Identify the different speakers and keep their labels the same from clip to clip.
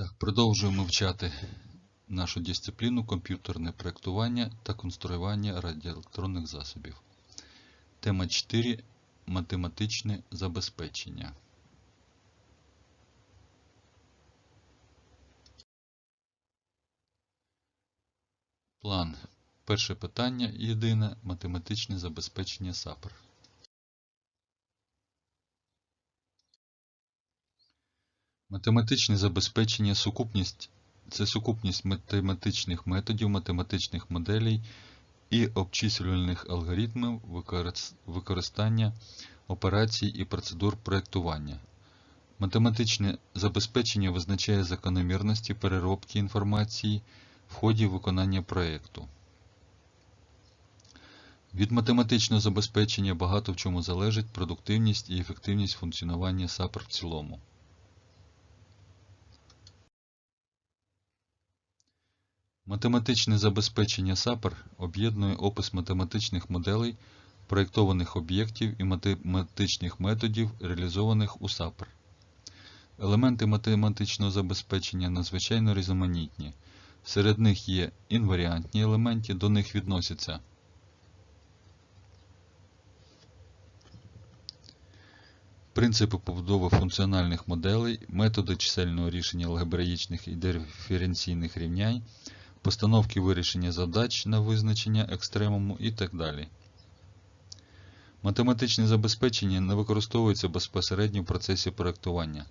Speaker 1: Так, продовжуємо вивчати нашу дисципліну комп'ютерне проєктування та конструювання радіоелектронних засобів. Тема 4. Математичне забезпечення. План. Перше питання єдине математичне забезпечення САПР. Математичне забезпечення сукупність це сукупність математичних методів, математичних моделей і обчислювальних алгоритмів використання операцій і процедур проєктування. Математичне забезпечення визначає закономірності переробки інформації в ході виконання проєкту. Від математичного забезпечення багато в чому залежить продуктивність і ефективність функціонування САПР в цілому. Математичне забезпечення САПР об'єднує опис математичних моделей, проєктованих об'єктів і математичних методів, реалізованих у САПР. Елементи математичного забезпечення надзвичайно різноманітні. Серед них є інваріантні елементи, до них відносяться принципи побудови функціональних моделей, методи чисельного рішення алгебраїчних і диференційних рівнянь, постановки вирішення задач на визначення екстремуму і так далі. Математичне забезпечення не використовується безпосередньо в процесі проєктування.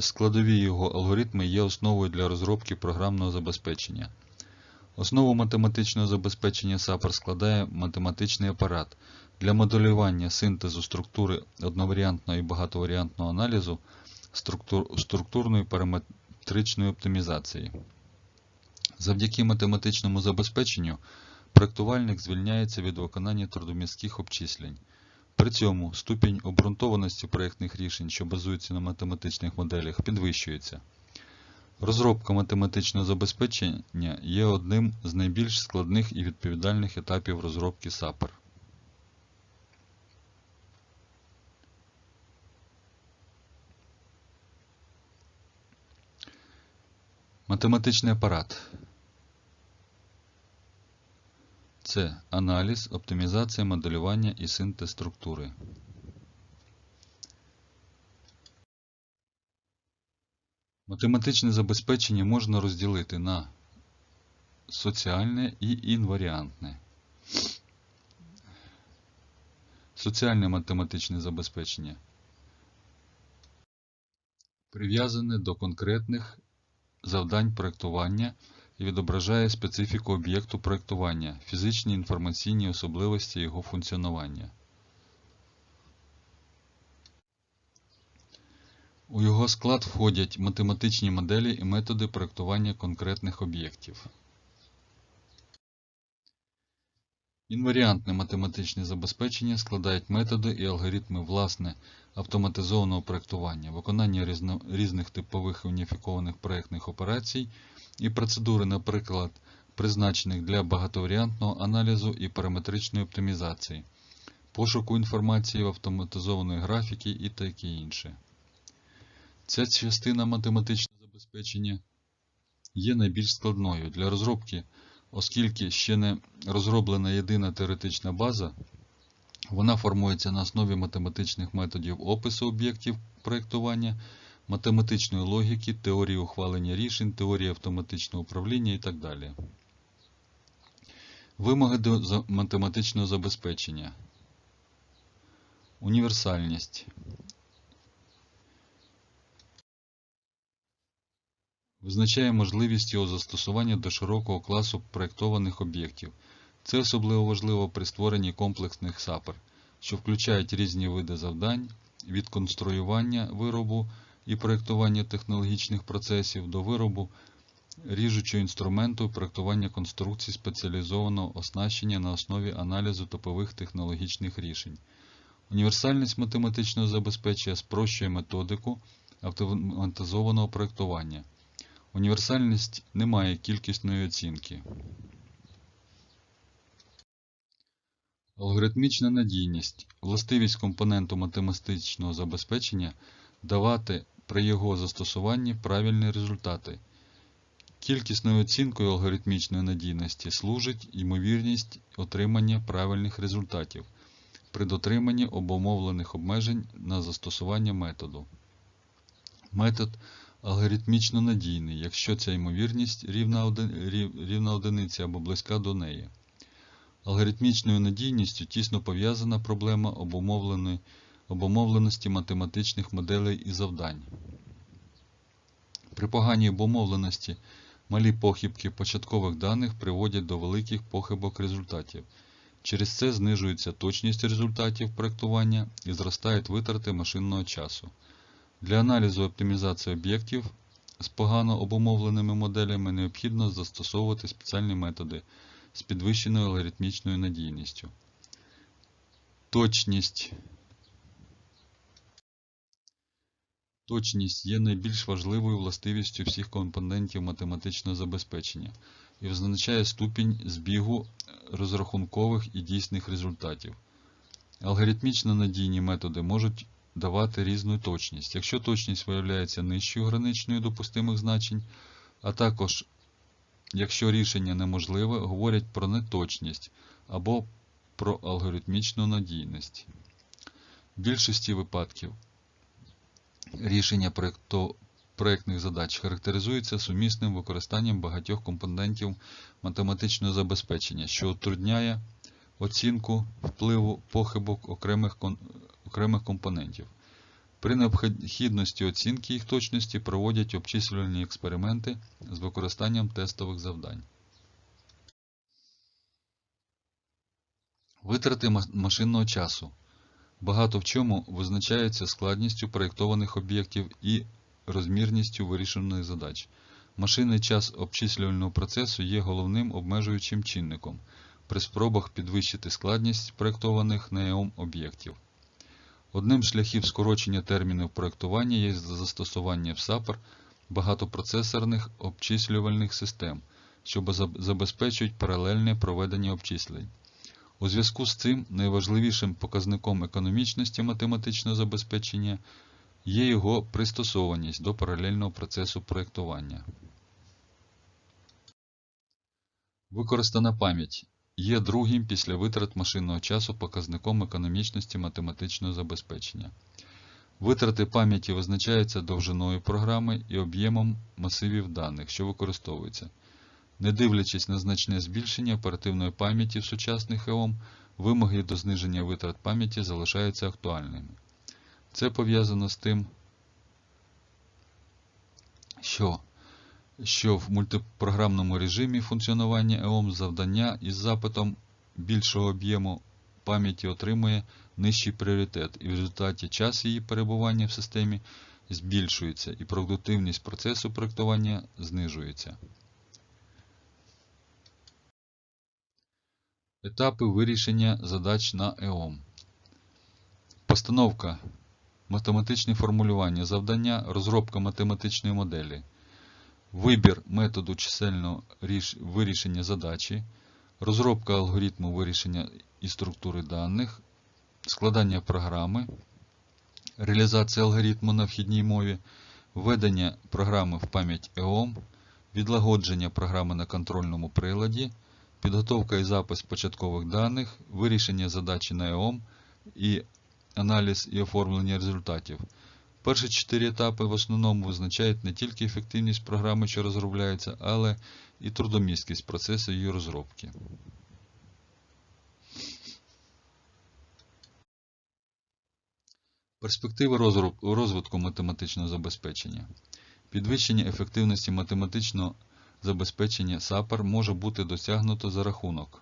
Speaker 1: Складові його алгоритми є основою для розробки програмного забезпечення. Основу математичного забезпечення SAPR складає математичний апарат для моделювання синтезу структури одноваріантного і багатоваріантного аналізу структур- структурної параметричної оптимізації. Завдяки математичному забезпеченню проєктувальник звільняється від виконання трудомістких обчислень. При цьому ступінь обґрунтованості проєктних рішень, що базуються на математичних моделях, підвищується. Розробка математичного забезпечення є одним з найбільш складних і відповідальних етапів розробки САПР. Математичний апарат це аналіз, оптимізація, моделювання і синтез структури. Математичне забезпечення можна розділити на соціальне і інваріантне. Соціальне математичне забезпечення прив'язане до конкретних завдань проєктування відображає специфіку об'єкту проєктування, фізичні інформаційні особливості його функціонування. У його склад входять математичні моделі і методи проєктування конкретних об'єктів. Інваріантне математичне забезпечення складають методи і алгоритми власне автоматизованого проєктування, виконання різних типових уніфікованих проєктних операцій і процедури, наприклад, призначених для багатоваріантного аналізу і параметричної оптимізації, пошуку інформації в автоматизованої графіки і таке інше. Ця частина математичного забезпечення є найбільш складною для розробки, оскільки ще не розроблена єдина теоретична база, вона формується на основі математичних методів опису об'єктів проєктування, математичної логіки, теорії ухвалення рішень, теорії автоматичного управління і так далі. Вимоги до математичного забезпечення. Універсальність. Визначає можливість його застосування до широкого класу проєктованих об'єктів. Це особливо важливо при створенні комплексних САПР, що включають різні види завдань від конструювання виробу і проєктування технологічних процесів до виробу ріжучого інструменту проєктування конструкцій спеціалізованого оснащення на основі аналізу топових технологічних рішень. Універсальність математичного забезпечення спрощує методику автоматизованого проєктування. Універсальність не має кількісної оцінки. Алгоритмічна надійність властивість компоненту математичного забезпечення давати при його застосуванні правильні результати. Кількісною оцінкою алгоритмічної надійності служить ймовірність отримання правильних результатів при дотриманні обумовлених обмежень на застосування методу. Метод алгоритмічно надійний, якщо ця ймовірність рівна, оди- рів- рівна одиниці або близька до неї. Алгоритмічною надійністю тісно пов'язана проблема обумовленої обумовленості математичних моделей і завдань. При поганій обумовленості малі похибки початкових даних приводять до великих похибок результатів. Через це знижується точність результатів проектування і зростають витрати машинного часу. Для аналізу оптимізації об'єктів з погано обумовленими моделями необхідно застосовувати спеціальні методи з підвищеною алгоритмічною надійністю. Точність Точність є найбільш важливою властивістю всіх компонентів математичного забезпечення і визначає ступінь збігу розрахункових і дійсних результатів. Алгоритмічно надійні методи можуть давати різну точність. Якщо точність виявляється нижчою граничною допустимих значень, а також якщо рішення неможливе, говорять про неточність або про алгоритмічну надійність. В більшості випадків рішення проєкту- проєктних задач характеризується сумісним використанням багатьох компонентів математичного забезпечення, що утрудняє оцінку впливу похибок окремих, окремих компонентів. При необхідності оцінки їх точності проводять обчислювальні експерименти з використанням тестових завдань. Витрати машинного часу багато в чому визначаються складністю проєктованих об'єктів і розмірністю вирішених задач. Машинний час обчислювального процесу є головним обмежуючим чинником при спробах підвищити складність проєктованих на ЕОМ об'єктів. Одним з шляхів скорочення термінів проєктування є застосування в SAPR багатопроцесорних обчислювальних систем, що забезпечують паралельне проведення обчислень. У зв'язку з цим найважливішим показником економічності математичного забезпечення є його пристосованість до паралельного процесу проєктування. Використана пам'ять є другим після витрат машинного часу показником економічності математичного забезпечення. Витрати пам'яті визначаються довжиною програми і об'ємом масивів даних, що використовуються. Не дивлячись на значне збільшення оперативної пам'яті в сучасних ЕОМ, вимоги до зниження витрат пам'яті залишаються актуальними. Це пов'язано з тим, що, що в мультипрограмному режимі функціонування ЕОМ завдання із запитом більшого об'єму пам'яті отримує нижчий пріоритет, і в результаті час її перебування в системі збільшується і продуктивність процесу проєктування знижується. Етапи вирішення задач на ЕОМ. Постановка, математичне формулювання завдання, розробка математичної моделі, вибір методу чисельного вирішення задачі, розробка алгоритму вирішення і структури даних, складання програми, реалізація алгоритму на вхідній мові, введення програми в пам'ять ЕОМ, відлагодження програми на контрольному приладі, підготовка і запис початкових даних, вирішення задачі на ЕОМ і аналіз і оформлення результатів. Перші чотири етапи в основному визначають не тільки ефективність програми, що розробляється, але і трудомісткість процесу її розробки. Перспективи розвитку математичного забезпечення. Підвищення ефективності математичного забезпечення SAPR може бути досягнуто за рахунок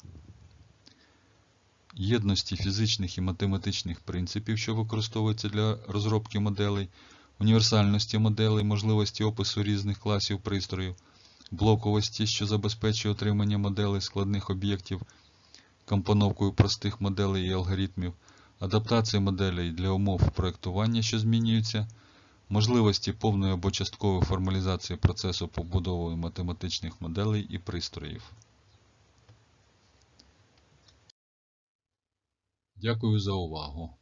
Speaker 1: єдності фізичних і математичних принципів, що використовуються для розробки моделей, універсальності моделей, можливості опису різних класів пристроїв, блоковості, що забезпечує отримання моделей складних об'єктів, компоновкою простих моделей і алгоритмів, адаптації моделей для умов проєктування, що змінюються, можливості повної або часткової формалізації процесу побудови математичних моделей і пристроїв. Дякую за увагу.